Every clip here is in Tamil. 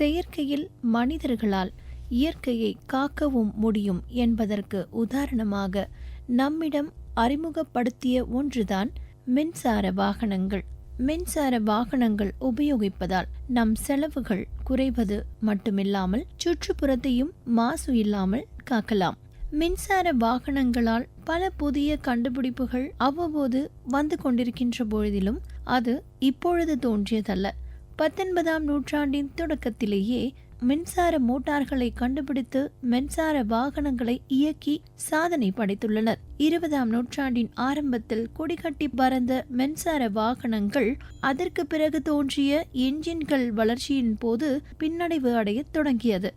செயற்கையில் மனிதர்களால் இயற்கையை காக்கவும் முடியும் என்பதற்கு உதாரணமாக நம்மிடம் அறிமுகப்படுத்திய ஒன்றுதான் மின்சார வாகனங்கள். மின்சார வாகனங்கள் உபயோகிப்பதால் நம் செலவுகள் குறைவது மட்டுமில்லாமல் சுற்றுப்புறத்தையும் மாசு இல்லாமல் காக்கலாம். மின்சார வாகனங்களால் பல புதிய கண்டுபிடிப்புகள் அவ்வப்போது வந்து கொண்டிருக்கின்ற பொழுதிலும் அது இப்பொழுது தோன்றியதல்ல. பத்தொன்பதாம் நூற்றாண்டின் தொடக்கத்திலேயே மின்சார மோட்டார்களை கண்டுபிடித்து மின்சார வாகனங்களை இயக்கி சாதனை படைத்துள்ளனர். இருபதாம் நூற்றாண்டின் ஆரம்பத்தில் கொடிகட்டி பறந்த மின்சார வாகனங்கள் அதற்கு பிறகு தோன்றிய என்ஜின்கள் வளர்ச்சியின் போது பின்னடைவு அடையத் தொடங்கியது.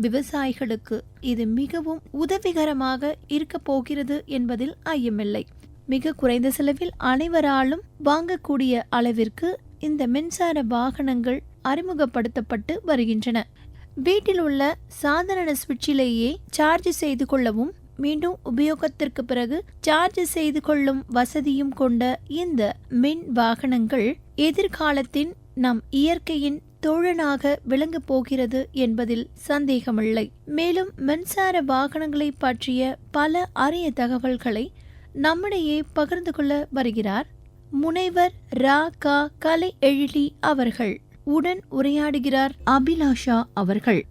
விவசாயிகளுக்கு இது மிகவும் உதவிகரமாக இருக்கப் போகிறது என்பதில் ஐயமில்லை. மிக குறைந்த செலவில் அனைவராலும் வாங்கக்கூடிய அளவிற்கு இந்த மின்சார வாகனங்கள் அறிமுகப்படுத்தப்பட்டு வருகின்றன. வீட்டில் உள்ள சாதாரண சுவிட்சிலேயே சார்ஜ் செய்து கொள்ளவும் மீண்டும் உபயோகத்திற்கு பிறகு சார்ஜ் செய்து கொள்ளும் வசதியும் கொண்ட இந்த மின் வாகனங்கள் எதிர்காலத்தின் நம் இயற்கையின் தோழனாக விளங்கப் போகிறது என்பதில் சந்தேகமில்லை. மேலும் மின்சார வாகனங்களை பற்றிய பல அரிய தகவல்களை நம்மிடையே பகிர்ந்து கொள்ள வருகிறார் முனைவர் ரா கா கலை எழிலி அவர்கள். உடன் உரையாடுகிறார் அபிலாஷா அவர்கள்.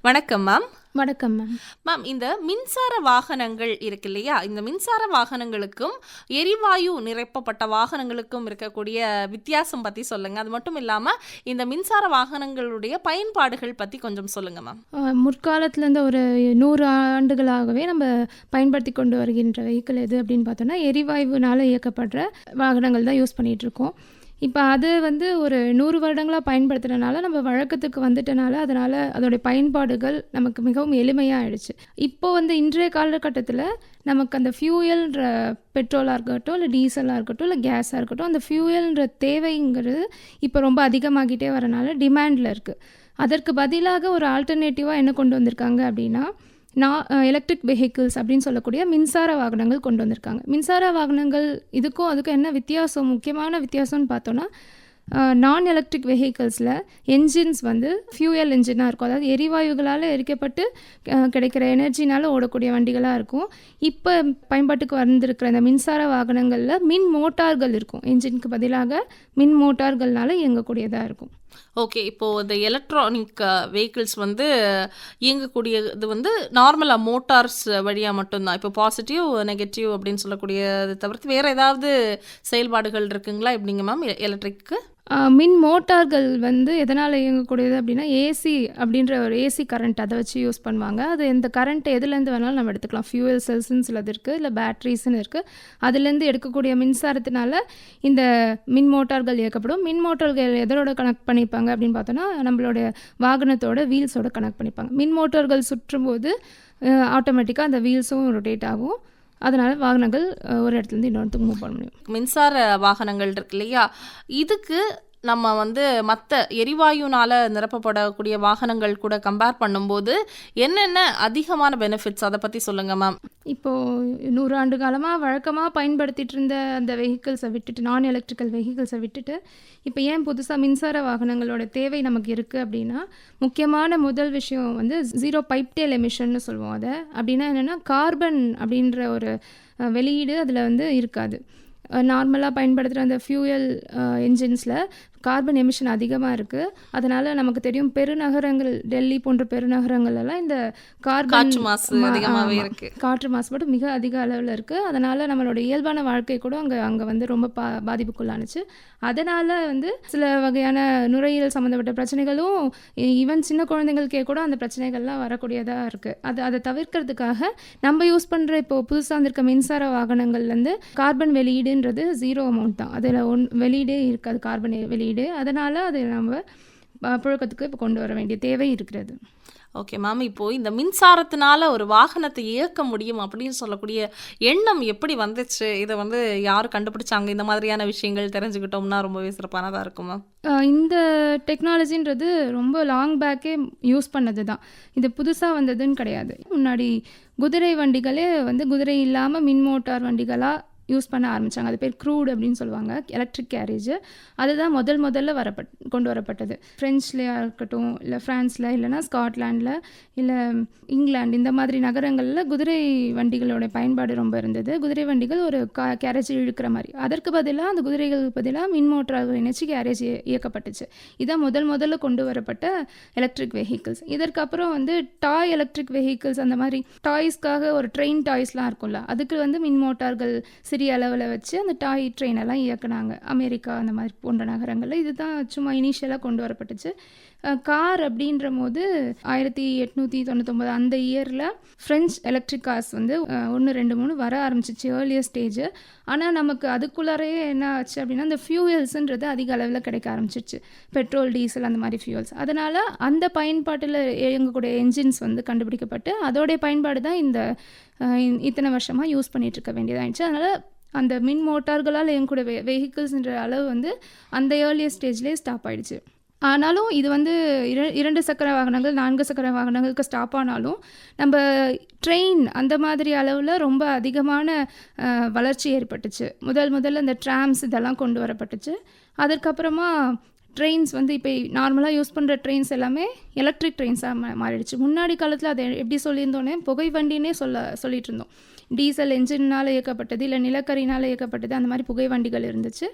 வணக்கம் மேம் வணக்கம் மேம் மேம் இந்த மின்சார வாகனங்கள் இருக்கு இல்லையா? இந்த மின்சார வாகனங்களுக்கும் எரிவாயு நிரப்பப்பட்ட வாகனங்களுக்கும் இருக்கக்கூடிய வித்தியாசம் பத்தி சொல்லுங்க. அது மட்டும் இல்லாம இந்த மின்சார வாகனங்களுடைய பயன்பாடுகள் பத்தி கொஞ்சம் சொல்லுங்க மேம் முற்காலத்துலேருந்து ஒரு நூறு ஆண்டுகளாகவே நம்ம பயன்படுத்தி கொண்டு வருகின்ற வெஹிக்கிள் எது அப்படின்னு பார்த்தோன்னா எரிவாயுனால இயக்கப்படுற வாகனங்கள் தான் யூஸ் பண்ணிகிட்டு இருக்கோம். இப்போ அது வந்து ஒரு நூறு வருடங்களாக பயன்படுத்துகிறனால நம்ம வழக்கத்துக்கு வந்துட்டனால அதனால் அதோடைய பயன்பாடுகள் நமக்கு மிகவும் எளிமையாக ஆயிடுச்சு இப்போ வந்து இன்றைய காலகட்டத்தில் நமக்கு அந்த ஃபியூயல்ன்ற பெட்ரோலாக இருக்கட்டும் இல்லை டீசலாக இருக்கட்டும் இல்லை கேஸாக இருக்கட்டும் அந்த ஃபியூயல்ன்ற தேவைங்கிறது இப்போ ரொம்ப அதிகமாகிட்டே வரனால டிமாண்டில் இருக்குது அதற்கு பதிலாக ஒரு ஆல்டர்னேட்டிவாக என்ன கொண்டு வந்திருக்காங்க அப்படின்னா நான் எலக்ட்ரிக் வெஹிக்கிள்ஸ் அப்படின்னு சொல்லக்கூடிய மின்சார வாகனங்கள் கொண்டு வந்திருக்காங்க. மின்சார வாகனங்கள் இதுக்கும் அதுக்கும் என்ன வித்தியாசம் முக்கியமான வித்தியாசம்னு பார்த்தோன்னா நான் எலக்ட்ரிக் வெஹிக்கிள்ஸில் என்ஜின்ஸ் வந்து ஃபியூயல் என்ஜினாக இருக்கும். அதாவது எரிவாயுகளால் எரிக்கப்பட்டு கிடைக்கிற எனர்ஜினால் ஓடக்கூடிய வண்டிகளாக இருக்கும். இப்போ பயன்பாட்டுக்கு வந்திருக்கிற இந்த மின்சார வாகனங்களில் மின் மோட்டார்கள் இருக்கும். என்ஜினுக்கு பதிலாக மின் மோட்டார்கள்னால இயங்கக்கூடியதாக இருக்கும். ஓகே இப்போது இந்த எலக்ட்ரானிக் வெஹிக்கிள்ஸ் uh, வந்து இயங்கக்கூடியது வந்து நார்மலாக மோட்டார்ஸ் வழியாக மட்டும்தான். இப்போ பாசிட்டிவ் நெகட்டிவ் அப்படின்னு சொல்லக்கூடியது தவிர்த்து வேறு ஏதாவது செயல்பாடுகள் இருக்குங்களா? எப்படிங்க மேம் எலக்ட்ரிக்கு மின் மோட்டார்கள் வந்து எதனால் இயங்கக்கூடியது அப்படின்னா ஏசி அப்படின்ற ஒரு ஏசி கரண்ட் அதை வச்சு யூஸ் பண்ணுவாங்க. அது இந்த கரண்ட் எதுலேருந்து வேணாலும் நம்ம எடுத்துக்கலாம். ஃபியூவல் செல்ஸ்னு சிலது இருக்குது இல்லை பேட்ரிஸ்னு இருக்குது அதுலேருந்து எடுக்கக்கூடிய மின்சாரத்தினால இந்த மின் மோட்டார்கள் இயக்கப்படும். மின் மோட்டார்கள் எதோட கனெக்ட் பண்ணிப்பாங்க அப்படின்னு பார்த்தோன்னா நம்மளுடைய வாகனத்தோட வீல்ஸோட கனெக்ட் பண்ணிப்பாங்க. மின் மோட்டார்கள் சுற்றும் போது ஆட்டோமேட்டிக்காக அந்த வீல்ஸும் ரொட்டேட் ஆகும். அதனால் வாகனங்கள் ஒரு இடத்துலேருந்து இன்னொருத்துக்கு மூவ் பண்ண முடியும் மின்சார வாகனங்கள் இருக்கு இல்லையா? இதுக்கு நம்ம வந்து மற்ற எரிவாயுனால் நிரப்பப்படக்கூடிய வாகனங்கள் கூட கம்பேர் பண்ணும்போது என்னென்ன அதிகமான பெனிஃபிட்ஸ் அதை பற்றி சொல்லுங்க மேம் இப்போது நூறு ஆண்டு காலமாக வழக்கமாக பயன்படுத்திட்டு இருந்த அந்த வெஹிக்கிள்ஸை விட்டுட்டு நான் எலக்ட்ரிக்கல் வெஹிக்கிள்ஸை விட்டுட்டு இப்போ ஏன் புதுசாக மின்சார வாகனங்களோட தேவை நமக்கு இருக்குது அப்படின்னா முக்கியமான முதல் விஷயம் வந்து ஜீரோ பைப் டேல் எமிஷன்னு சொல்லுவோம் அதை. அப்படின்னா என்னென்னா கார்பன் அப்படின்ற ஒரு வெளியீடு அதில் வந்து இருக்காது. நார்மலாக பயன்படுத்துகிற அந்த ஃபியூயல் என்ஜின்ஸில் கார்பன் எமிஷன் அதிகமாக இருக்குது அதனால் நமக்கு தெரியும் பெருநகரங்கள் டெல்லி போன்ற பெருநகரங்கள் எல்லாம் இந்த கார்பன் மாசு அதிகமாகவே ஆமா. இருக்கு. காற்று மாசுபாடு மிக அதிக அளவில் இருக்குது அதனால் நம்மளோட இயல்பான வாழ்க்கை கூட அங்கே அங்கே வந்து ரொம்ப பா பாதிப்புக்குள்ளானுச்சு. அதனால் வந்து சில வகையான நுரையீரல் சம்மந்தப்பட்ட பிரச்சனைகளும் ஈவன் சின்ன குழந்தைங்களுக்கே கூட அந்த பிரச்சனைகள்லாம் வரக்கூடியதாக இருக்குது அது அதை தவிர்க்கிறதுக்காக நம்ம யூஸ் பண்ணுற இப்போ புதுசாக வந்திருக்க மின்சார வாகனங்கள்லேருந்து கார்பன் வெளியீடுன்றது ஜீரோ அமௌண்ட் தான். அதில் ஒன் வெளியீடே இருக்காது. கார்பன் வெளியீடு அதனால் அதை நம்ம புழக்கத்துக்கு இப்போ கொண்டு வர வேண்டிய தேவை இருக்கிறது. Okay ma'am. இப்போ இந்த மின்சாரத்தினால ஒரு வாகனத்தை இயக்க முடியும் அப்படின்னு சொல்லக்கூடிய எண்ணம் எப்படி வந்துச்சு? இதை வந்து யார் கண்டுபிடிச்சாங்க? இந்த மாதிரியான விஷயங்கள் தெரிஞ்சுக்கிட்டோம்னா ரொம்பவே சிறப்பானதாக இருக்கும் மேம் இந்த டெக்னாலஜின்றது ரொம்ப லாங் பேக்கே யூஸ் பண்ணது தான் இது புதுசாக வந்ததுன்னு கிடையாது. முன்னாடி குதிரை வண்டிகளே வந்து குதிரை இல்லாமல் மின் மோட்டார் வண்டிகளாக யூஸ் பண்ண ஆரம்பித்தாங்க அது பேர் க்ரூட் அப்படின்னு சொல்லுவாங்க. Electric garage. அதுதான் முதல் முதல்ல வரப்பட் கொண்டு வரப்பட்டது. ஃப்ரெஞ்ச்லேயா இருக்கட்டும் இல்லை ஃப்ரான்ஸில் இல்லைனா ஸ்காட்லாண்டில் இல்லை இங்கிலாந்து இந்த மாதிரி நகரங்களில் குதிரை வண்டிகளோட பயன்பாடு ரொம்ப இருந்தது. குதிரை வண்டிகள் ஒரு கா கேரேஜ் இழுக்கிற மாதிரி. அதற்கு பதிலாக அந்த குதிரைகளுக்கு பதிலாக மின் மோட்டார்கள் இணைச்சி கேரேஜ் இயக்கப்பட்டுச்சு. இதான் முதல் முதல்ல கொண்டு வரப்பட்ட எலக்ட்ரிக் வெஹிக்கிள்ஸ். இதற்கப்புறம் வந்து டாய் எலக்ட்ரிக் வெஹிக்கிள்ஸ் அந்த மாதிரி டாய்ஸ்க்காக ஒரு ட்ரெயின் டாய்ஸ்லாம் இருக்கும்ல அதுக்கு வந்து மின் மோட்டார்கள் பெரிய அளவில் வச்சு அந்த டாய் ட்ரெயின் எல்லாம் இயக்குனாங்க. அமெரிக்கா அந்த மாதிரி போன்ற நகரங்களில். இதுதான் சும்மா இனிஷியலாக கொண்டு வரப்பட்டுச்சு. கார் அப்படின்ற போது ஆயிரத்தி எட்நூற்றி தொண்ணூத்தொம்பது அந்த இயரில் ஃப்ரெஞ்ச் எலக்ட்ரிக் கார்ஸ் வந்து ஒன்று ரெண்டு மூணு வர ஆரம்பிச்சிச்சு ஏர்லியர் ஸ்டேஜ் ஆனால் நமக்கு அதுக்குள்ளாரே என்ன ஆச்சு அப்படின்னா அந்த ஃபியூயல்ஸுன்றது அதிக அளவில் கிடைக்க ஆரம்பிச்சிருச்சு. பெட்ரோல் டீசல் அந்த மாதிரி ஃபியூயல்ஸ் அதனால் அந்த பயன்பாட்டில் இயங்கக்கூடிய என்ஜின்ஸ் வந்து கண்டுபிடிக்கப்பட்டு அதோடைய பயன்பாடு தான் இந்த இத்தனை வருஷமாக யூஸ் பண்ணிகிட்டு இருக்க வேண்டியதாகிடுச்சு அதனால் அந்த மின் மோட்டார்களால் இயங்கக்கூடிய வெ வெஹிக்கிள்ஸ்ன்ற அளவு வந்து அந்த ஏர்லியர் ஸ்டேஜ்லேயே ஸ்டாப் ஆகிடுச்சு ஆனாலும் இது வந்து இர இரண்டு சக்கர வாகனங்கள் நான்கு சக்கர வாகனங்களுக்கு ஸ்டாப் ஆனாலும் நம்ம ட்ரெயின் அந்த மாதிரி அளவில் ரொம்ப அதிகமான வளர்ச்சி ஏற்பட்டுச்சு. முதல் முதல்ல இந்த ட்ராம்ஸ் இதெல்லாம் கொண்டு வரப்பட்டுச்சு. அதற்கப்புறமா ட்ரெயின்ஸ் வந்து இப்போ நார்மலாக யூஸ் பண்ணுற ட்ரெயின்ஸ் எல்லாமே எலக்ட்ரிக் ட்ரெயின்ஸாக மா மாறிடுச்சு. முன்னாடி காலத்தில் அதை எப்படி சொல்லியிருந்தோன்னே புகை வண்டினே சொல்ல சொல்லிகிட்டு இருந்தோம். டீசல் என்ஜின்னால் இயக்கப்பட்டது இல்லை நிலக்கரினால் இயக்கப்பட்டது அந்த மாதிரி புகை வண்டிகள் இருந்துச்சு.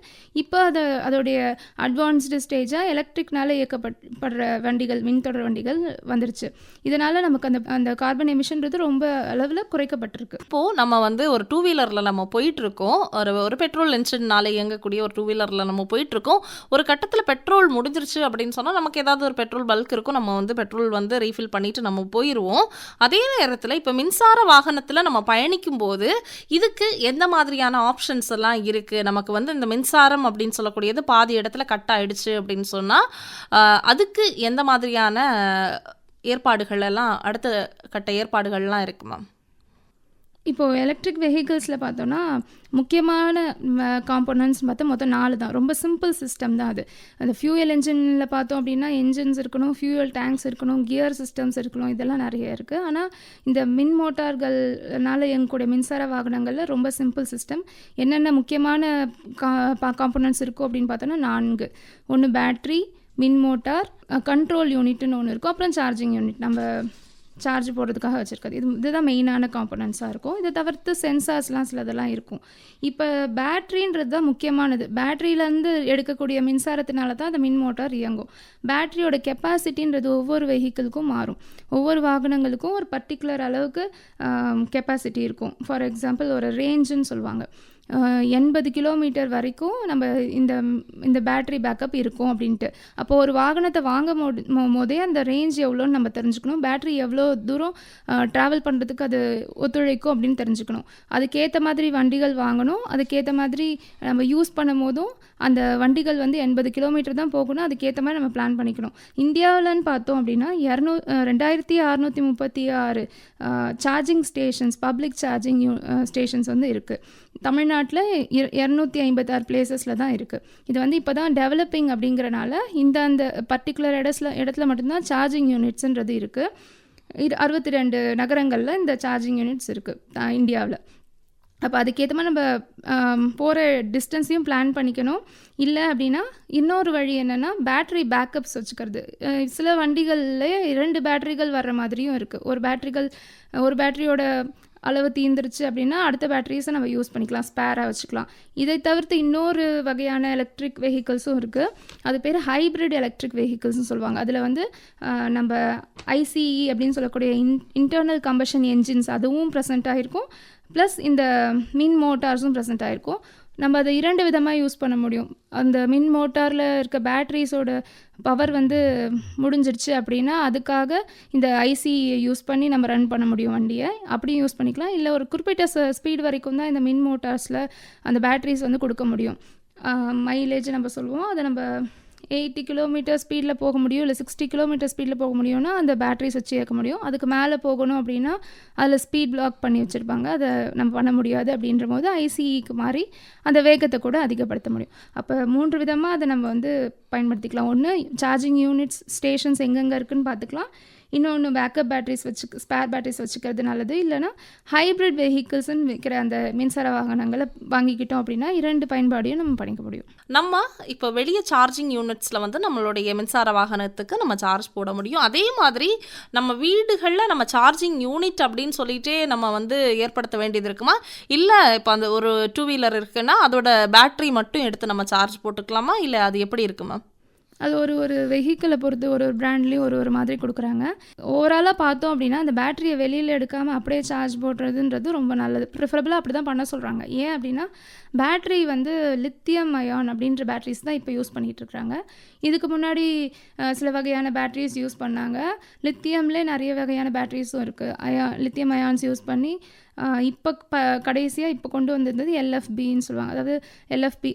இப்போ அதை அதோடைய அட்வான்ஸ்டு ஸ்டேஜாக எலக்ட்ரிக்னால் இயக்கப்படுற வண்டிகள் மின்தொடர் வண்டிகள் வந்துருச்சு. இதனால் நமக்கு அந்த அந்த கார்பன் எமிஷன்றது ரொம்ப அளவில் குறைக்கப்பட்டிருக்கு. இப்போது நம்ம வந்து ஒரு டூ வீலரில் நம்ம போயிட்டுருக்கோம். ஒரு ஒரு பெட்ரோல் என்ஜின்னால் இயங்கக்கூடிய ஒரு டூ வீலரில் நம்ம போயிட்டுருக்கோம். ஒரு கட்டத்தில் பெட்ரோல் முடிஞ்சிருச்சு அப்படின்னு சொன்னால் நமக்கு ஏதாவது ஒரு பெட்ரோல் பல்க் இருக்கும். நம்ம வந்து பெட்ரோல் வந்து ரீஃபில் பண்ணிவிட்டு நம்ம போயிடுவோம் அதே நேரத்தில் இப்போ மின்சார வாகனத்தில் நம்ம பயணிக்க போது இதுக்கு எந்த மாதிரியான ஆப்ஷன்ஸ் எல்லாம் இருக்குது நமக்கு வந்து இந்த மின்சாரம் அப்படின்னு சொல்லக்கூடியது பாதி இடத்துல கட் ஆகிடுச்சு அப்படின்னு சொன்னால் அதுக்கு எந்த மாதிரியான ஏற்பாடுகள் எல்லாம் அடுத்த கட்ட ஏற்பாடுகள்லாம் இருக்கு மேம் இப்போது எலக்ட்ரிக் வெஹிக்கிள்ஸில் பார்த்தோன்னா முக்கியமான காம்போனன்ட்ஸ் பார்த்தா மொத்தம் நாலு தான். ரொம்ப சிம்பிள் சிஸ்டம் தான் அது. அந்த ஃபியூயல் என்ஜினில் பார்த்தோம் அப்படின்னா என்ஜின்ஸ் இருக்கணும் ஃபியூயல் டேங்க்ஸ் இருக்கணும் கியர் சிஸ்டம்ஸ் இருக்கணும் இதெல்லாம் நிறைய இருக்குது ஆனால் இந்த மின் மோட்டார்கள்னால எங்களுடைய மின்சார வாகனங்களில் ரொம்ப சிம்பிள் சிஸ்டம் என்னென்ன முக்கியமான கா காம்போனன்ட்ஸ் இருக்கும் அப்படின்னு பார்த்தோன்னா நான்கு. ஒன்று பேட்ரி மின் மோட்டார் கண்ட்ரோல் யூனிட்னு ஒன்று இருக்கும். அப்புறம் சார்ஜிங் யூனிட் நம்ம சார்ஜ் போடுறதுக்காக வச்சுருக்காது. இது இதுதான் மெயினான காம்பனன்ட்ஸாக இருக்கும். இதை தவிர்த்து சென்சார்ஸ்லாம் சிலதெல்லாம் இருக்கும். இப்போ பேட்ரின்றது தான் முக்கியமானது. பேட்ரியிலேருந்து எடுக்கக்கூடிய மின்சாரத்தினால தான் அந்த மின் மோட்டார் இயங்கும். பேட்ரியோட கெப்பாசிட்டின்றது ஒவ்வொரு வெஹிக்கிளுக்கும் மாறும். ஒவ்வொரு வாகனங்களுக்கும் ஒரு பர்டிகுலர் அளவுக்கு கெப்பாசிட்டி இருக்கும். ஃபார் எக்ஸாம்பிள் ஒரு ரேஞ்சுன்னு சொல்லுவாங்க. எண்பது கிலோமீட்டர் வரைக்கும் நம்ம இந்த இந்த பேட்ரி பேக்கப் இருக்கும் அப்படின்ட்டு. அப்போது ஒரு வாகனத்தை வாங்க போதே அந்த ரேஞ்ச் எவ்வளோன்னு நம்ம தெரிஞ்சுக்கணும். பேட்ரி எவ்வளோ தூரம் ட்ராவல் பண்ணுறதுக்கு அது ஒத்துழைக்கும் அப்படின்னு தெரிஞ்சுக்கணும். அதுக்கேற்ற மாதிரி வண்டிகள் வாங்கணும். அதுக்கேற்ற மாதிரி நம்ம யூஸ் பண்ணும் போதும் அந்த வண்டிகள் வந்து எண்பது கிலோமீட்டர் தான் போகணும். அதுக்கேற்ற மாதிரி நம்ம பிளான் பண்ணிக்கணும். இந்தியாவில்னு பார்த்தோம் அப்படின்னா இரநூ ரெண்டாயிரத்தி அறநூற்றி முப்பத்தி ஆறு charging stations public charging stations வந்து இருக்குது தமிழ்நாட்டில் இரநூத்தி ஐம்பத்தாறு பிளேசஸில் தான் இருக்குது இது வந்து இப்போ தான் டெவலப்பிங் அப்படிங்கிறனால இந்த அந்த பர்டிகுலர் இடத்துல இடத்துல மட்டும்தான் சார்ஜிங் யூனிட்ஸுன்றது இருக்குது இது அறுபத்தி ரெண்டு நகரங்களில் இந்த சார்ஜிங் யூனிட்ஸ் இருக்குது இந்தியாவில். அப்போ அதுக்கேற்ற மாதிரி நம்ம போகிற டிஸ்டன்ஸையும் பிளான் பண்ணிக்கணும். இல்லை அப்படின்னா இன்னொரு வழி என்னென்னா பேட்ரி பேக்கப்ஸ் வச்சுக்கிறது. சில வண்டிகள்லேயே இரண்டு பேட்ரிகள் வர்ற மாதிரியும் இருக்குது ஒரு பேட்ரிகள் ஒரு பேட்டரியோட அளவு தீர்ந்துருச்சு அப்படின்னா அடுத்த பேட்டரிஸை நம்ம யூஸ் பண்ணிக்கலாம் ஸ்பேராக வச்சுக்கலாம். இதை தவிர்த்து இன்னொரு வகையான எலக்ட்ரிக் வெஹிக்கிள்ஸும் இருக்குது அது பேர் ஹைப்ரிட் எலக்ட்ரிக் வெஹிக்கிள்ஸ்னு சொல்லுவாங்க. அதில் வந்து நம்ம ஐசிஇ அப்படின்னு சொல்லக்கூடிய இன் இன்டர்னல் கம்பஷன் என்ஜின்ஸ் அதுவும் ப்ரெசென்ட் ஆகிருக்கும் ப்ளஸ் இந்த மின் மோட்டார்ஸும் ப்ரெசென்ட் ஆகிருக்கும் நம்ம அதை இரண்டு விதமாக யூஸ் பண்ண முடியும். அந்த மின் மோட்டாரில் இருக்க பேட்ரிஸோட பவர் வந்து முடிஞ்சிடுச்சு அப்படின்னா அதுக்காக இந்த ஐசியை யூஸ் பண்ணி நம்ம ரன் பண்ண முடியும் வண்டியை. அப்படியும் யூஸ் பண்ணிக்கலாம். இல்லை ஒரு குறிப்பிட்ட ஸ்பீட் வரைக்கும் தான் இந்த மின் மோட்டார்ஸில் அந்த பேட்ரிஸ் வந்து கொடுக்க முடியும். மைலேஜ் நம்ம சொல்லுவோம். அதை நம்ம எயிட்டி கிலோமீட்டர் ஸ்பீடில் போக முடியும் இல்லை சிக்ஸ்டி கிலோமீட்டர் ஸ்பீடில் போக முடியும்னா அந்த பேட்ரிஸ் வச்சு இயக்க முடியும். அதுக்கு மேலே போகணும் அப்படின்னா அதில் ஸ்பீட் பிளாக் பண்ணி வச்சுருப்பாங்க. அதை நம்ம பண்ண முடியாது அப்படின்ற போது ஐசிஇக்கு மாதிரி அந்த வேகத்தை கூட அதிகப்படுத்த முடியும். அப்போ மூன்று விதமாக அதை நம்ம வந்து பயன்படுத்திக்கலாம். ஒன்று சார்ஜிங் யூனிட்ஸ் ஸ்டேஷன்ஸ் எங்கெங்கே இருக்குதுன்னு பார்த்துக்கலாம். இன்னொன்று பேக்கப் பேட்டரிஸ் வச்சு ஸ்பேர் பேட்டரிஸ் வச்சுக்கிறது நல்லது. இல்லைனா ஹைப்ரிட் வெஹிக்கிள்ஸ்னு விற்கிற அந்த மின்சார வாகனங்களை வாங்கிக்கிட்டோம் அப்படின்னா இரண்டு பயன்பாடையும் நம்ம பண்ணிக்க முடியும். நம்ம இப்போ வெளியே சார்ஜிங் யூனிட்ஸில் வந்து நம்மளுடைய மின்சார வாகனத்துக்கு நம்ம சார்ஜ் போட முடியும். அதே மாதிரி நம்ம வீடுகளில் நம்ம சார்ஜிங் யூனிட் அப்படின்னு சொல்லிட்டே நம்ம வந்து ஏற்படுத்த வேண்டியது இருக்குமா? இல்லை இப்போ அந்த ஒரு டூ வீலர் இருக்குன்னா அதோட பேட்டரி மட்டும் எடுத்து நம்ம சார்ஜ் போட்டுக்கலாமா? இல்லை அது எப்படி இருக்குமா அது ஒரு ஒரு வெஹிக்கிளை பொறுத்து ஒரு ஒரு பிராண்ட்லேயும் ஒரு ஒரு மாதிரி கொடுக்குறாங்க. ஓவராலாக பார்த்தோம் அப்படின்னா அந்த பேட்டரியை வெளியில் எடுக்காமல் அப்படியே சார்ஜ் போடுறதுன்றது ரொம்ப நல்லது. ப்ரிஃபரபிளாக அப்படி தான் பண்ண சொல்கிறாங்க ஏன் அப்படின்னா பேட்டரி வந்து லித்தியம் அயான் அப்படின்ற பேட்டரிஸ் தான் இப்போ யூஸ் பண்ணிகிட்டு இதுக்கு முன்னாடி சில வகையான பேட்டரிஸ் யூஸ் பண்ணாங்க. லித்தியம்லே நிறைய வகையான பேட்டரிஸும் இருக்குது அயா லித்தியம் அயான்ஸ் யூஸ் பண்ணி இப்போ ப கடைசியாக இப்போ கொண்டு வந்திருந்தது எல்எஃபின்னு சொல்லுவாங்க. அதாவது எல்எஃபி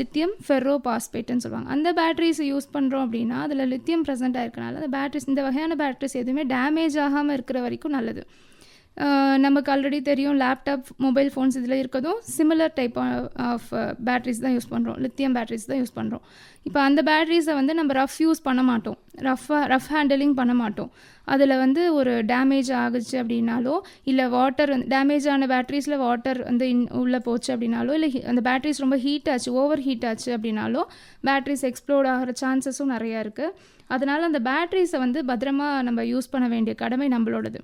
லித்தியம் ஃபெர்ரோ பாஸ்பேட்டுன்னு சொல்லுவாங்க. அந்த பேட்டரிஸ் யூஸ் பண்ணுறோம் அப்படின்னா அதில் லித்தியம் ப்ரெசென்ட் ஆயிருக்கனால அந்த பேட்டரிஸ் இந்த வகையான பேட்டரிஸ் எதுவுமே டேமேஜ் ஆகாமல் இருக்கிற வரைக்கும் நல்லது. நமக்கு ஆல்ரெடி தெரியும் லேப்டாப் மொபைல் ஃபோன்ஸ் இதில் இருக்கதும் சிமிலர் டைப் ஆஃப் பேட்டரிஸ் தான் யூஸ் பண்ணுறோம் லித்தியம் பேட்டரிஸ் தான் யூஸ் பண்ணுறோம் இப்போ அந்த பேட்டரிஸை வந்து நம்ம ரஃப் யூஸ் பண்ண மாட்டோம். ரஃப்பாக ரஃப் ஹேண்டலிங் பண்ண மாட்டோம். அதில் வந்து ஒரு டேமேஜ் ஆகுச்சு அப்படின்னாலோ இல்லை வாட்டர் வந்து டேமேஜ் ஆன பேட்டரிஸில் வாட்டர் வந்து இன் உள்ளே போச்சு அப்படின்னாலோ இல்லை அந்த பேட்டரிஸ் ரொம்ப ஹீட் ஆச்சு ஓவர் ஹீட் ஆச்சு அப்படின்னாலோ பேட்டரிஸ் எக்ஸ்ப்ளோர்ட் ஆகிற சான்சஸும் நிறையா இருக்குது அதனால் அந்த பேட்டரிஸை வந்து பத்திரமா நம்ம யூஸ் பண்ண வேண்டிய கடமை நம்மளோடது.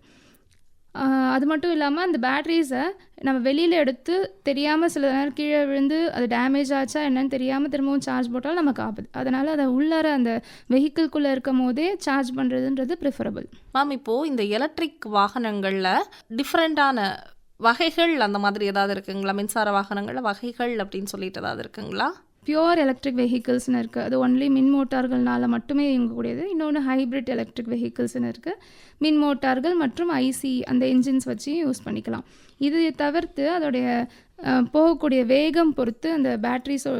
அது மட்டும் இல்லாமல் அந்த பேட்ரிஸை நம்ம வெளியில் எடுத்து தெரியாமல் சில நேரம் கீழே விழுந்து அது டேமேஜ் ஆச்சா என்னன்னு தெரியாமல் திரும்பவும் சார்ஜ் போட்டாலும் நமக்கு ஆபத்து. அதனால் அதை உள்ளார அந்த வெஹிக்கிள்குள்ளே இருக்கும் போதே சார்ஜ் பண்ணுறதுன்றது ப்ரிஃபரபிள் மேம் இப்போது இந்த எலக்ட்ரிக் வாகனங்களில் டிஃப்ரெண்ட்டான வகைகள் அந்த மாதிரி ஏதாவது இருக்குங்களா? மின்சார வாகனங்களில் வகைகள் அப்படின்னு சொல்லிட்டு ஏதாவது இருக்குங்களா? பியோர் எலக்ட்ரிக் வெஹிக்கிள்ஸ்னு இருக்குது அது ஒன்லி மின் மோட்டார்கள்னால மட்டுமே இயங்கக்கூடியது. இன்னொன்று ஹைப்ரிட் எலக்ட்ரிக் வெஹிக்கிள்ஸ்னு இருக்குது மின் மோட்டார்கள் மற்றும் ஐசி அந்த இன்ஜின்ஸ் வச்சு யூஸ் பண்ணிக்கலாம். இது தவிர்த்து அதோடைய போகக்கூடிய வேகம் பொறுத்து அந்த பேட்ரிஸோ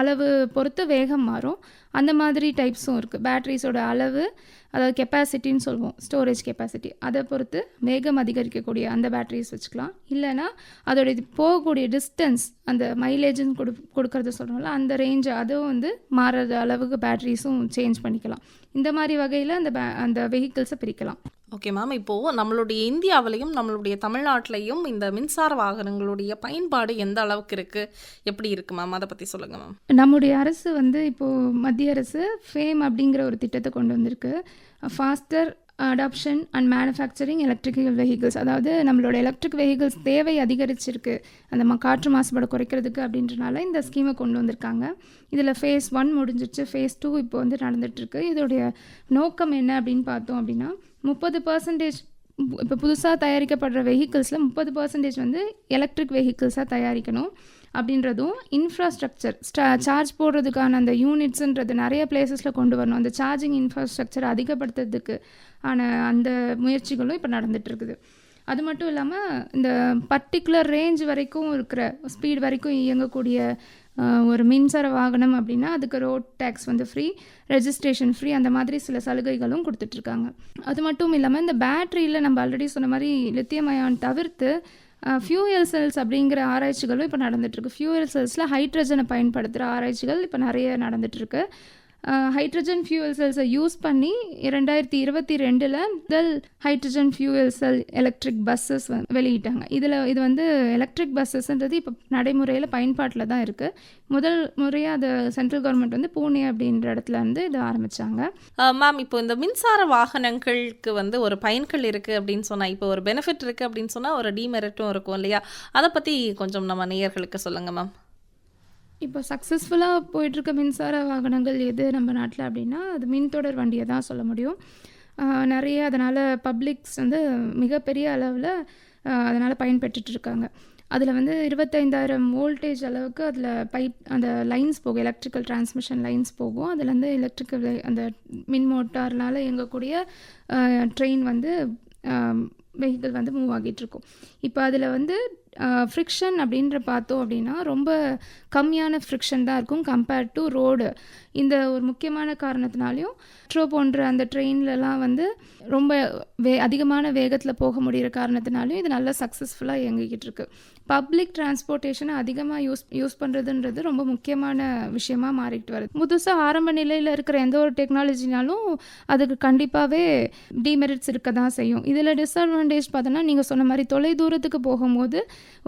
அளவு பொறுத்து வேகம் மாறும். அந்த மாதிரி டைப்ஸும் இருக்குது பேட்ரிஸோட அளவு அதாவது கெப்பாசிட்டின்னு சொல்லுவோம் ஸ்டோரேஜ் கெப்பாசிட்டி அதை பொறுத்து வேகம் அதிகரிக்கக்கூடிய அந்த பேட்டரிஸ் வச்சுக்கலாம். இல்லைன்னா அதோட இது போகக்கூடிய டிஸ்டன்ஸ் அந்த மைலேஜ்னு கொடு கொடுக்கறது சொல்கிறோம்ல அந்த ரேஞ்ச் அதுவும் வந்து மாறுற அளவுக்கு பேட்டரிஸும் சேஞ்ச் பண்ணிக்கலாம். இந்த மாதிரி வகையில் அந்த பே அந்த வெஹிக்கிள்ஸை பிரிக்கலாம். ஓகே மேம் இப்போது நம்மளுடைய இந்தியாவிலையும் நம்மளுடைய தமிழ்நாட்டிலையும் இந்த மின்சார வாகனங்களுடைய பயன்பாடு எந்த அளவுக்கு இருக்குது எப்படி இருக்கு மேம் அதை பற்றி சொல்லுங்கள் மேம் நம்முடைய அரசு வந்து இப்போது மத்திய அரசு ஃபேம் அப்படிங்கிற ஒரு திட்டத்தை கொண்டு வந்திருக்கு. Faster adoption and manufacturing electrical vehicles அதாவது நம்மளோட எலக்ட்ரிக் வெஹிக்கிள்ஸ் தேவை அதிகரிச்சிருக்கு. அந்த ம காற்று மாசுபாடு குறைக்கிறதுக்கு அப்படின்றனால இந்த ஸ்கீமை கொண்டு வந்திருக்காங்க. இதில் ஃபேஸ் ஒன் முடிஞ்சிருச்சு ஃபேஸ் டூ இப்போ வந்து நடந்துகிட்ருக்கு இதோடைய நோக்கம் என்ன அப்படின்னு பார்த்தோம் அப்படின்னா முப்பது பர்சன்டேஜ் இப்போ புதுசாக தயாரிக்கப்படுற வெஹிக்கிள்ஸில் முப்பது பர்சன்டேஜ் வந்து எலக்ட்ரிக் வெஹிக்கிள்ஸாக தயாரிக்கணும். அப்படின்றதும் இன்ஃப்ராஸ்ட்ரக்சர் ஸ்டா சார்ஜ் போடுறதுக்கான அந்த யூனிட்ஸுன்றது நிறைய பிளேசஸில் கொண்டு வரணும். அந்த சார்ஜிங் இன்ஃப்ராஸ்ட்ரக்சர் அதிகப்படுத்துறதுக்கு ஆன அந்த முயற்சிகளும் இப்போ நடந்துகிட்ருக்குது அது மட்டும் இல்லாமல் இந்த பர்டிகுலர் ரேஞ்ச் வரைக்கும் இருக்கிற ஸ்பீட் வரைக்கும் இயங்கக்கூடிய ஒரு மின்சார வாகனம் அப்படின்னா அதுக்கு ரோட் டேக்ஸ் வந்து ஃப்ரீ ரெஜிஸ்ட்ரேஷன் ஃப்ரீ அந்த மாதிரி சில சலுகைகளும் கொடுத்துட்ருக்காங்க அது மட்டும் இல்லாமல் இந்த பேட்ரியில் நம்ம ஆல்ரெடி சொன்ன மாதிரி லித்தியம் அயான் தவிர்த்து ஃபியூயல் செல்ஸ் அப்படிங்கிற ஆராய்ச்சிகளும் இப்போ நடந்துட்டுருக்கு ஃபியூயல் செல்ஸில் ஹைட்ரஜனை பயன்படுத்துகிற ஆராய்ச்சிகள் இப்போ நிறைய நடந்துட்டுருக்கு ஹைட்ரஜன் ஃபியூவல் செல்ஸை யூஸ் பண்ணி இரண்டாயிரத்தி இருபத்தி ரெண்டில் முதல் hydrogen fuel cell electric buses வெளியிட்டாங்க. இதில் இது வந்து எலக்ட்ரிக் பஸ்ஸஸ்ன்றது இப்போ நடைமுறையில் பயன்பாட்டில் தான் இருக்குது முதல் முறையாக அது சென்ட்ரல் கவர்மெண்ட் வந்து பூனே அப்படின்ற இடத்துல இருந்து இதை ஆரம்பித்தாங்க மேம் இப்போ இந்த மின்சார வாகனங்களுக்கு வந்து ஒரு பயன்கள் இருக்குது அப்படின்னு சொன்னால் இப்போ ஒரு பெனிஃபிட் இருக்குது அப்படின்னு சொன்னால் ஒரு டிமெரிட்டும் இருக்கும் இல்லையா? அதை பற்றி கொஞ்சம் நம்ம நேயர்களுக்கு சொல்லுங்கள் மேம் இப்போ சக்ஸஸ்ஃபுல்லாக போயிட்டுருக்க மின்சார வாகனங்கள் எது நம்ம நாட்டில் அப்படின்னா அது மின்தொடர் வண்டியை தான் சொல்ல முடியும். நிறைய அதனால் பப்ளிக்ஸ் வந்து மிகப்பெரிய அளவில் அதனால் பயன்பெற்றுட்டு இருக்காங்க. அதில் வந்து இருபத்தைந்தாயிரம் வோல்டேஜ் அளவுக்கு அதில் பைப் அந்த லைன்ஸ் போகும். எலக்ட்ரிக்கல் டிரான்ஸ்மிஷன் லைன்ஸ் போகும். அதுலேருந்து எலக்ட்ரிக்கல் அந்த மின் மோட்டார்னால் இயங்கக்கூடிய ட்ரெயின் வந்து வெஹிக்கிள் வந்து மூவ் ஆகிட்டு இருக்கும். இப்போ அதில் வந்து ஃப்ரிக்ஷன் அப்படின்ற பார்த்தோம் அப்படின்னா ரொம்ப கம்மியான ஃப்ரிக்ஷன் தான் இருக்கும் கம்பேர்ட் டு ரோடு இந்த ஒரு முக்கியமான காரணத்தினாலையும் மெட்ரோ போன்ற அந்த ட்ரெயின்லலாம் வந்து ரொம்ப வே அதிகமான வேகத்தில் போக முடிகிற காரணத்தினாலையும் இது நல்லா சக்ஸஸ்ஃபுல்லாக இயங்கிக்கிட்டு இருக்கு. பப்ளிக் டிரான்ஸ்போர்ட்டேஷனை அதிகமாக யூஸ் யூஸ் பண்ணுறதுன்றது ரொம்ப முக்கியமான விஷயமா மாறிக்கிட்டு வருது. புதுசாக ஆரம்ப நிலையில் இருக்கிற எந்த ஒரு டெக்னாலஜினாலும் அதுக்கு கண்டிப்பாகவே டிமெரிட்ஸ் இருக்க தான் செய்யும். இதில் டிஸ்அட்வான்டேஜ் பார்த்தோன்னா நீங்கள் சொன்ன மாதிரி தொலை தூரத்துக்கு போகும்போது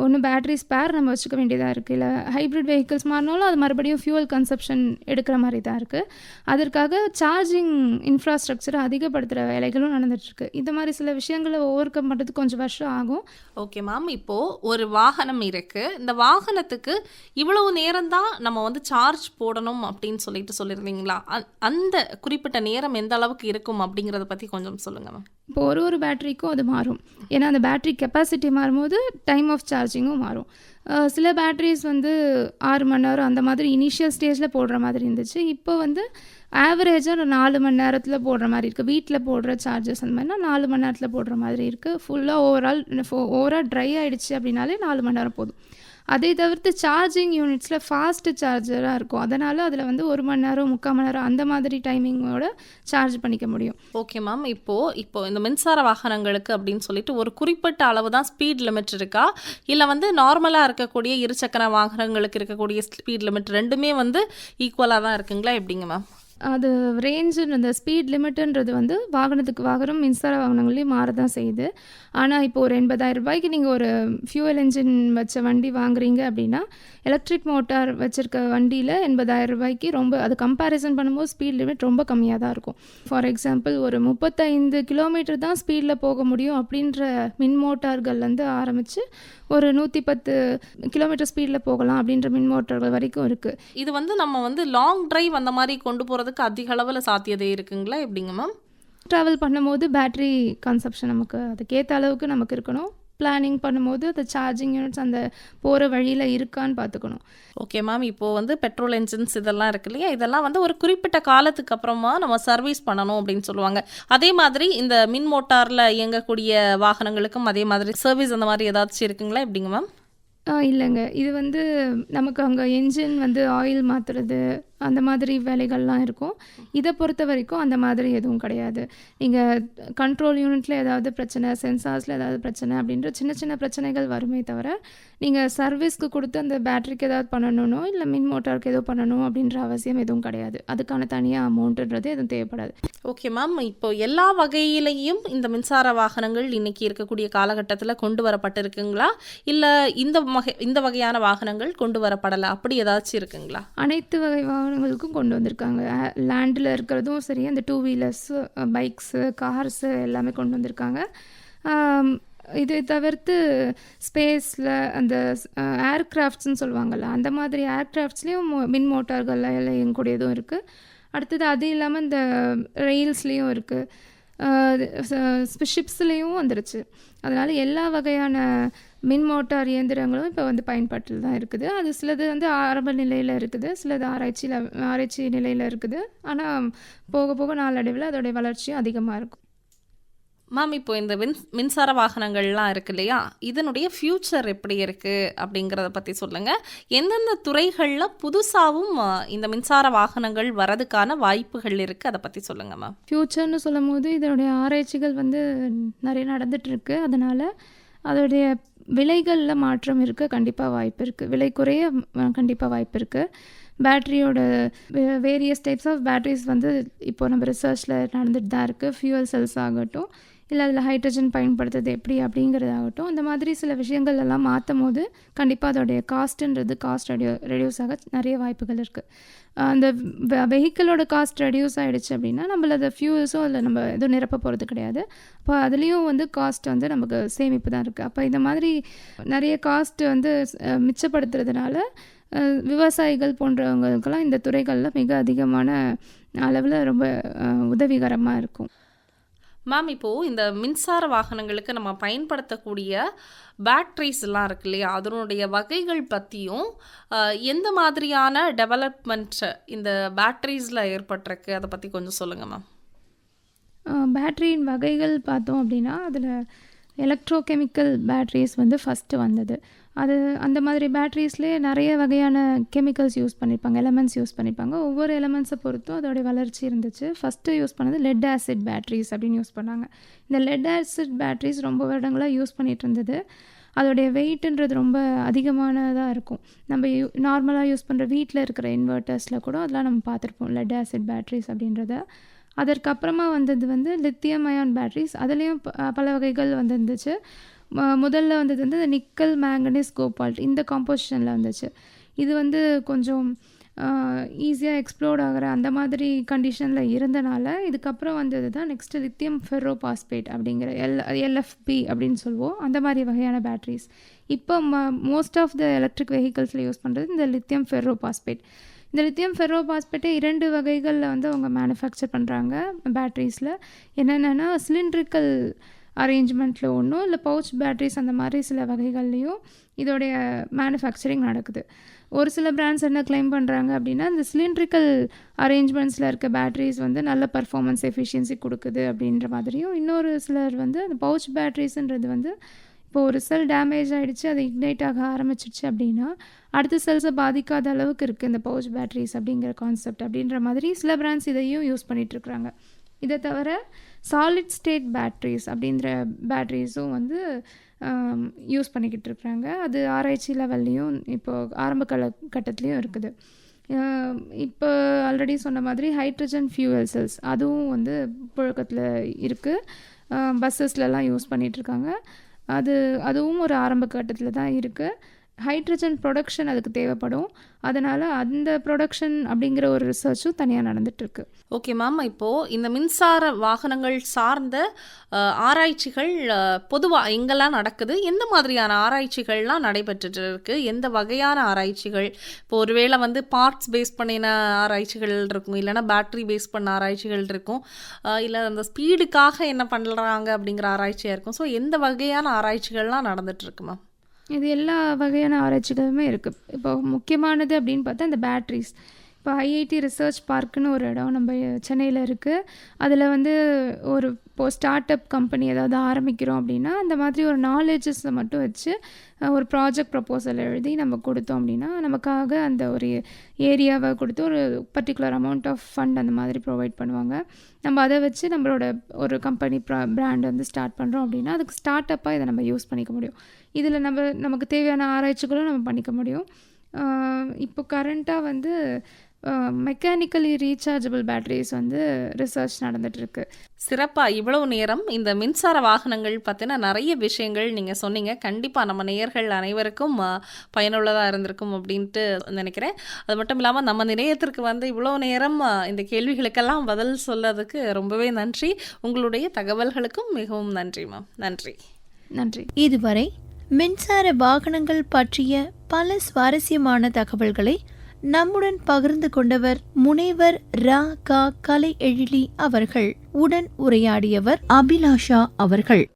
ஒன்று பேட்டரி ஸ்பேர் நம்ம வச்சுக்க வேண்டியதாக இருக்குது இல்லை ஹைப்ரிட் வெஹிக்கிள்ஸ் மாறினாலும் அது மறுபடியும் ஃபியூவல் கன்சப்ஷன் எடுக்கிற மாதிரி தான் இருக்குது அதற்காக சார்ஜிங் இன்ஃப்ராஸ்ட்ரக்சரை அதிகப்படுத்துகிற வேலைகளும் நடந்துட்டுருக்கு. இந்த மாதிரி சில விஷயங்களை ஓவர் கம் பண்ணுறதுக்கு கொஞ்சம் வருஷம் ஆகும். ஓகே மேம் இப்போ ஒரு வாகனம் இருக்கு. இந்த வாகனத்துக்கு இவ்வளவு நேரம் தான் நம்ம வந்து சார்ஜ் போடணும் அப்படின்னு சொல்லிட்டு சொல்லியிருந்தீங்களா அந்த குறிப்பிட்ட நேரம் எந்த அளவுக்கு இருக்கும் அப்படிங்கறத பத்தி கொஞ்சம் சொல்லுங்க மேம் இப்போ ஒரு ஒரு பேட்டரிக்கும் அது மாறும். ஏன்னா அந்த பேட்டரி கெப்பாசிட்டி மாறும்போது டைம் ஆஃப் சார்ஜிங்கும் மாறும். சில பேட்டரிஸ் வந்து ஆறு மணி நேரம் அந்த மாதிரி இனிஷியல் ஸ்டேஜில் போடுற மாதிரி இருந்துச்சு. இப்போ வந்து ஆவரேஜாக நாலு மணி நேரத்தில் போடுற மாதிரி இருக்குது வீட்டில் போடுற சார்ஜஸ் அந்த மாதிரினா நாலு மணி நேரத்தில் போடுற மாதிரி இருக்குது ஃபுல்லாக ஓவரால் ஓவரால் ட்ரை ஆகிடுச்சு அப்படின்னாலே நாலு மணி நேரம் போதும். அதை தவிர்த்து சார்ஜிங் யூனிட்ஸில் ஃபாஸ்ட்டு சார்ஜராக இருக்கும். அதனால் அதில் வந்து ஒரு மணி நேரம் முக்கால் மணி நேரம் அந்த மாதிரி டைமிங்கோட சார்ஜ் பண்ணிக்க முடியும். ஓகே மேம் இப்போது இப்போ இந்த மின்சார வாகனங்களுக்கு அப்படின்னு சொல்லிட்டு ஒரு குறிப்பிட்ட அளவு தான் ஸ்பீட் லிமிட் இருக்கா? இல்லை வந்து நார்மலாக இருக்கக்கூடிய இருசக்கர வாகனங்களுக்கு இருக்கக்கூடிய ஸ்பீட் லிமிட் ரெண்டுமே வந்து ஈக்குவலாக தான் இருக்குங்களா? எப்படிங்க மேம் அது ரேஞ்சுன்னு அந்த ஸ்பீட் லிமிட்டுன்றது வந்து வாகனத்துக்கு வாகனம் மின்சார வாகனங்களையும் மாற தான் செய்யுது. ஆனால் இப்போ ஒரு எண்பதாயிரம் ரூபாய்க்கு நீங்கள் ஒரு ஃபியூவல் என்ஜின் வச்ச வண்டி வாங்குறீங்க அப்படின்னா எலக்ட்ரிக் மோட்டார் வச்சுருக்க வண்டியில் எண்பதாயிரம் ரூபாய்க்கு ரொம்ப அது கம்பேரிசன் பண்ணும்போது ஸ்பீட் லிமிட் ரொம்ப கம்மியாக தான் இருக்கும். ஃபார் எக்ஸாம்பிள் ஒரு முப்பத்தைந்து கிலோமீட்டர் தான் ஸ்பீடில் போக முடியும் அப்படின்ற மின் மோட்டார்கள்லேருந்து ஆரம்பித்து ஒரு நூற்றி பத்து கிலோமீட்டர் ஸ்பீடில் போகலாம் அப்படின்ற மின் மோட்டார்கள் வரைக்கும் இருக்குது இது வந்து நம்ம வந்து லாங் ட்ரைவ் அந்த மாதிரி கொண்டு போகிறது போகிறதுக்கு அதிக அளவில் சாத்தியதை இருக்குங்களா? எப்படிங்க மேம்? ட்ராவல் பண்ணும்போது பேட்ரி கன்சப்ஷன் நமக்கு அதுக்கேற்ற அளவுக்கு நமக்கு இருக்கணும். பிளானிங் பண்ணும்போது அந்த சார்ஜிங் யூனிட்ஸ் அந்த போகிற வழியில் இருக்கான்னு பார்த்துக்கணும். ஓகே மேம் இப்போ வந்து பெட்ரோல் என்ஜின்ஸ் இதெல்லாம் இருக்கு இல்லையா? இதெல்லாம் வந்து ஒரு குறிப்பிட்ட காலத்துக்கு அப்புறமா நம்ம சர்வீஸ் பண்ணணும் அப்படின்னு சொல்லுவாங்க. அதே மாதிரி இந்த மின் மோட்டாரில் இயங்கக்கூடிய வாகனங்களுக்கும் அதே மாதிரி சர்வீஸ் அந்த மாதிரி ஏதாச்சும் இருக்குங்களா? எப்படிங்க மேம்? இல்லைங்க. இது வந்து நமக்கு அங்கே என்ஜின் வந்து ஆயில் மாற்றுறது அந்த மாதிரி வேலைகள்லாம் இருக்கும். இதை பொறுத்த வரைக்கும் அந்த மாதிரி எதுவும் கிடையாது. நீங்கள் கண்ட்ரோல் யூனிட்டில் ஏதாவது பிரச்சனை சென்சார்ஸில் ஏதாவது பிரச்சனை அப்படின்ற சின்ன சின்ன பிரச்சனைகள் வருமே தவிர நீங்கள் சர்வீஸ்க்கு கொடுத்து அந்த பேட்டரிக்கு ஏதாவது பண்ணணும்னோ இல்லை மின் மோட்டாருக்கு ஏதோ பண்ணணும் அப்படின்ற அவசியம் எதுவும் கிடையாது. அதுக்கான தனியாக அமௌண்ட்டுன்றது எதுவும் தேவைப்படாது. ஓகே மேம் இப்போ எல்லா வகையிலையும் இந்த மின்சார வாகனங்கள் இன்னைக்கு இருக்கக்கூடிய காலகட்டத்தில் கொண்டு வரப்பட்டிருக்குங்களா? இல்லை இந்த வகை இந்த வகையான வாகனங்கள் கொண்டு வரப்படலை அப்படி ஏதாச்சும் இருக்குங்களா? அனைத்து வகை வாகனங்களுக்கும் கொண்டு வந்திருக்காங்க. லேண்டில் இருக்கிறதும் சரி அந்த டூ வீலர்ஸு பைக்ஸு கார்ஸு எல்லாமே கொண்டு வந்திருக்காங்க. இதை தவிர்த்து ஸ்பேஸில் அந்த ஏர்கிராஃப்ட்ஸ்னு சொல்லுவாங்கள்ல அந்த மாதிரி ஏர்கிராஃப்ட்ஸ்லேயும் மின் மோட்டார்கள் எல்லாம் இயங்கக்கூடியதும் இருக்குது அடுத்தது அது இல்லாமல் இந்த ரெயில்ஸ்லேயும் இருக்குது ஷிப்ஸ்லேயும் வந்துருச்சு. அதனால் எல்லா வகையான மின் மோட்டார் இயந்திரங்களும் இப்போ வந்து பயன்பாட்டில் தான் இருக்குது. அது சிலது வந்து ஆரம்ப நிலையில் இருக்குது சிலது ஆராய்ச்சியில் ஆராய்ச்சி நிலையில் இருக்குது. ஆனால் போக போக நாளடைவில் அதோடைய வளர்ச்சியும் அதிகமாக இருக்கும். மேம் இப்போ இந்த மின் மின்சார வாகனங்கள்லாம் இருக்கு இல்லையா? இதனுடைய ஃப்யூச்சர் எப்படி இருக்குது அப்படிங்கிறத பற்றி சொல்லுங்கள் எந்தெந்த துறைகளில் புதுசாகவும் இந்த மின்சார வாகனங்கள் வரதுக்கான வாய்ப்புகள் இருக்குது அதை பற்றி சொல்லுங்கள் மேம் ஃப்யூச்சர்னு சொல்லும் போது இதனுடைய ஆராய்ச்சிகள் வந்து நிறைய நடந்துகிட்ருக்கு அதனால் அதோடைய விலைகளில் மாற்றம் இருக்க கண்டிப்பாக வாய்ப்பு இருக்குது விலை குறைய கண்டிப்பாக வாய்ப்பு இருக்குது பேட்டரியோட வேரியஸ் டைப்ஸ் ஆஃப் பேட்டரிஸ் வந்து இப்போ நம்ம ரிசர்ச்சில் நடந்துட்டு தான் இருக்குது ஃபியூவல் செல்ஸ் ஆகட்டும் இல்லை அதில் ஹைட்ரஜன் பயன்படுத்துறது எப்படி அப்படிங்கிறதாகட்டும் அந்த மாதிரி சில விஷயங்கள் எல்லாம் மாற்றும் போது கண்டிப்பாக அதோடைய காஸ்ட்டுன்றது காஸ்ட் ரெடியூ ரெடியூஸ் ஆக நிறைய வாய்ப்புகள் இருக்குது அந்த வெஹிக்கிளோட காஸ்ட் ரெடியூஸ் ஆகிடுச்சு அப்படின்னா நம்மள அதை ஃபியூல்ஸும் அதில் நம்ம எதுவும் நிரப்ப போகிறது கிடையாது. அப்போ அதுலேயும் வந்து காஸ்ட் வந்து நமக்கு சேமிப்பு தான் இருக்குது அப்போ இந்த மாதிரி நிறைய காஸ்ட் வந்து மிச்சப்படுத்துறதுனால விவசாயிகள் போன்றவங்களுக்கெல்லாம் இந்த துறைகளில் மிக அதிகமான அளவில் ரொம்ப உதவிகரமாக இருக்கும். மேம் இப்போது இந்த மின்சார வாகனங்களுக்கு நம்ம பயன்படுத்தக்கூடிய பேட்ரிஸ் எல்லாம் இருக்கு இல்லையா? அதனுடைய வகைகள் பற்றியும் எந்த மாதிரியான டெவலப்மெண்ட் இந்த பேட்ரிஸில் ஏற்பட்டிருக்கு? அதை பற்றி கொஞ்சம் சொல்லுங்கள் மேம். பேட்டரியின் வகைகள் பார்த்தோம் அப்படின்னா அதில் எலக்ட்ரோகெமிக்கல் பேட்ரிஸ் வந்து ஃபஸ்ட்டு வந்தது. அது அந்த மாதிரி பேட்ரிஸ்லேயே நிறைய வகையான கெமிக்கல்ஸ் யூஸ் பண்ணியிருப்பாங்க எலமெண்ட்ஸ் யூஸ் பண்ணியிருப்பாங்க ஒவ்வொரு எலமெண்ட்ஸை பொறுத்தும் அதோடைய வளர்ச்சி இருந்துச்சு. ஃபஸ்ட்டு யூஸ் பண்ணது லெட் ஆசிட் பேட்ரிஸ் அப்படின்னு யூஸ் பண்ணாங்க. இந்த லெட் ஆசிட் பேட்ரிஸ் ரொம்ப வருடங்களாக யூஸ் பண்ணிகிட்டு இருந்தது. அதோடைய வெயிட்டுன்றது ரொம்ப அதிகமானதாக இருக்கும். நம்ம யூ நார்மலாக யூஸ் பண்ணுற வீட்டில் இருக்கிற இன்வெர்ட்டர்ஸில் கூட அதெல்லாம் நம்ம பார்த்துருப்போம் லெட் ஆசிட் பேட்ரிஸ் அப்படின்றத. அதற்கப்புறமா வந்தது வந்து லித்தியம் அயான் பேட்ரிஸ் அதுலேயும் ப- பல வகைகள் வந்துருந்துச்சு. முதல்ல வந்தது வந்து நிக்கல் மேங்கனீஸ் கோபால்ட் இந்த காம்போசிஷனில் வந்துச்சு. இது வந்து கொஞ்சம் ஈஸியாக எக்ஸ்ப்ளோர்ட் ஆகிற அந்த மாதிரி கண்டிஷனில் இருந்தனால இதுக்கப்புறம் வந்தது தான் நெக்ஸ்ட்டு லித்தியம் ஃபெரோ பாஸ்பேட் அப்படிங்கிற எல் எல்எஃப்பி அப்படின்னு சொல்லுவோம். அந்த மாதிரி வகையான பேட்ரிஸ் இப்போ ம மோஸ்ட் ஆஃப் த எலக்ட்ரிக் வெஹிக்கல்ஸில் யூஸ் பண்ணுறது இந்த லித்தியம் ஃபெரோ பாஸ்பேட் இந்த லித்தியம் ஃபெரோ பாஸ்பேட்டை இரண்டு வகைகளில் வந்து அவங்க மேனுஃபேக்சர் பண்ணுறாங்க பேட்ரிஸில் என்னென்னா சிலிண்ட்ரிக்கல் அரேஞ்ச்மெண்ட்டில் ஒன்றும் இல்லை பவுச் பேட்ரிஸ் அந்த மாதிரி சில வகைகள்லேயும் இதோடைய மேனுஃபேக்சரிங் நடக்குது. ஒரு சில பிராண்ட்ஸ் என்ன க்ளைம் பண்ணுறாங்க அப்படின்னா இந்த சிலிண்ட்ரிக்கல் அரேஞ்ச்மெண்ட்ஸில் இருக்க பேட்ரிஸ் வந்து நல்ல பர்ஃபார்மன்ஸ் எஃபிஷியன்சி கொடுக்குது அப்படின்ற மாதிரியும் இன்னொரு சிலர் வந்து அந்த பவுச் பேட்ரிஸ்ன்றது வந்து இப்போ ஒரு செல் டேமேஜ் ஆகிடுச்சு அது இக்னைட் ஆக ஆரம்பிச்சிடுச்சு அப்படின்னா அடுத்த செல்ஸை பாதிக்காத அளவுக்கு இருக்குது இந்த பவுச் பேட்ரிஸ் அப்படிங்கிற கான்செப்ட் அப்படின்ற மாதிரி சில பிராண்ட்ஸ் இதையும் யூஸ் பண்ணிகிட்ருக்குறாங்க இதை தவிர சாலிட் ஸ்டேட் பேட்ரிஸ் அப்படின்ற பேட்ரிஸும் வந்து யூஸ் பண்ணிக்கிட்டு இருக்கிறாங்க. அது ஆராய்ச்சி லெவல்லையும் இப்போது ஆரம்ப கால கட்டத்துலேயும் இருக்குது. இப்போ ஆல்ரெடி சொன்ன மாதிரி ஹைட்ரஜன் ஃபியூவல் செல்ஸ் அதுவும் வந்து புழக்கத்தில் இருக்குது பஸ்ஸஸ்லலாம் யூஸ் பண்ணிகிட்ருக்காங்க அது அதுவும் ஒரு ஆரம்ப கட்டத்தில் தான் இருக்குது ஹைட்ரஜன் ப்ரொடக்ஷன் அதுக்கு தேவைப்படும். அதனால் அந்த ப்ரொடக்ஷன் அப்படிங்கிற ஒரு ரிசர்ச்சும் தனியாக நடந்துகிட்ருக்கு ஓகே மேம் இப்போது இந்த மின்சார வாகனங்கள் சார்ந்த ஆராய்ச்சிகள் பொதுவாக எங்கெல்லாம் நடக்குது. எந்த மாதிரியான ஆராய்ச்சிகள்லாம் நடைபெற்றுட்டு இருக்கு எந்த வகையான ஆராய்ச்சிகள்? இப்போ ஒருவேளை வந்து பார்ட்ஸ் பேஸ் பண்ணின ஆராய்ச்சிகள் இருக்கும் இல்லைன்னா பேட்ரி பேஸ் பண்ண ஆராய்ச்சிகள் இருக்கும். இல்லை அந்த ஸ்பீடுக்காக என்ன பண்ணுறாங்க அப்படிங்கிற ஆராய்ச்சியாக இருக்கும். ஸோ எந்த வகையான ஆராய்ச்சிகள்லாம் நடந்துகிட்ருக்கு மேம்? இது எல்லா வகையான ஆராய்ச்சிகளுமே இருக்குது இப்போ முக்கியமானது அப்படின்னு பார்த்தா இந்த பேட்ரிஸ் இப்போ ஐஐடி ரிசர்ச் பார்க்குன்னு ஒரு இடம் நம்ம சென்னையில் இருக்குது அதில் வந்து ஒரு இப்போ ஸ்டார்ட் அப் கம்பெனி ஏதாவது ஆரம்பிக்கிறோம் அப்படின்னா அந்த மாதிரி ஒரு நாலேஜஸை மட்டும் வச்சு ஒரு ப்ராஜெக்ட் ப்ரப்போசல் எழுதி நம்ம கொடுத்தோம் அப்படின்னா நமக்காக அந்த ஒரு ஏரியாவை கொடுத்து ஒரு பர்டிகுலர் அமௌண்ட் ஆஃப் ஃபண்ட் அந்த மாதிரி ப்ரொவைட் பண்ணுவாங்க. நம்ம அதை வச்சு நம்மளோட ஒரு கம்பெனி ப்ரா பிராண்ட் வந்து ஸ்டார்ட் பண்ணுறோம் அப்படின்னா அதுக்கு ஸ்டார்ட் அப்பாக இதை நம்ம யூஸ் பண்ணிக்க முடியும். இதில் நம்ம நமக்கு தேவையான ஆராய்ச்சிகளும் நம்ம பண்ணிக்க முடியும். இப்போ கரண்ட்டாக வந்து மெக்கானிக்கலி ரீசார்ஜபிள் பேட்டரிஸ் வந்து ரிசர்ச் நடந்துகிட்ருக்கு சிறப்பாக இவ்வளவு நேரம் இந்த மின்சார வாகனங்கள் பற்றின நிறைய விஷயங்கள் நீங்கள் சொன்னீங்க. கண்டிப்பாக நம்ம நேயர்கள் அனைவருக்கும் பயனுள்ளதாக இருந்திருக்கும் அப்படின்ட்டு நினைக்கிறேன். அது மட்டும் இல்லாமல் நம்ம நிலையத்திற்கு வந்து இவ்வளோ நேரம் இந்த கேள்விகளுக்கெல்லாம் பதில் சொல்லதுக்கு ரொம்பவே நன்றி. உங்களுடைய தகவல்களுக்கும் மிகவும் நன்றி மேம். நன்றி. நன்றி. இதுவரை மின்சார வாகனங்கள் பற்றிய பல சுவாரஸ்யமான தகவல்களை நம்முடன் பகிர்ந்து கொண்டவர் முனைவர் ரா. கா. கலை எழிலி அவர்கள். உடன் உரையாடியவர் அபிலாஷா அவர்கள்.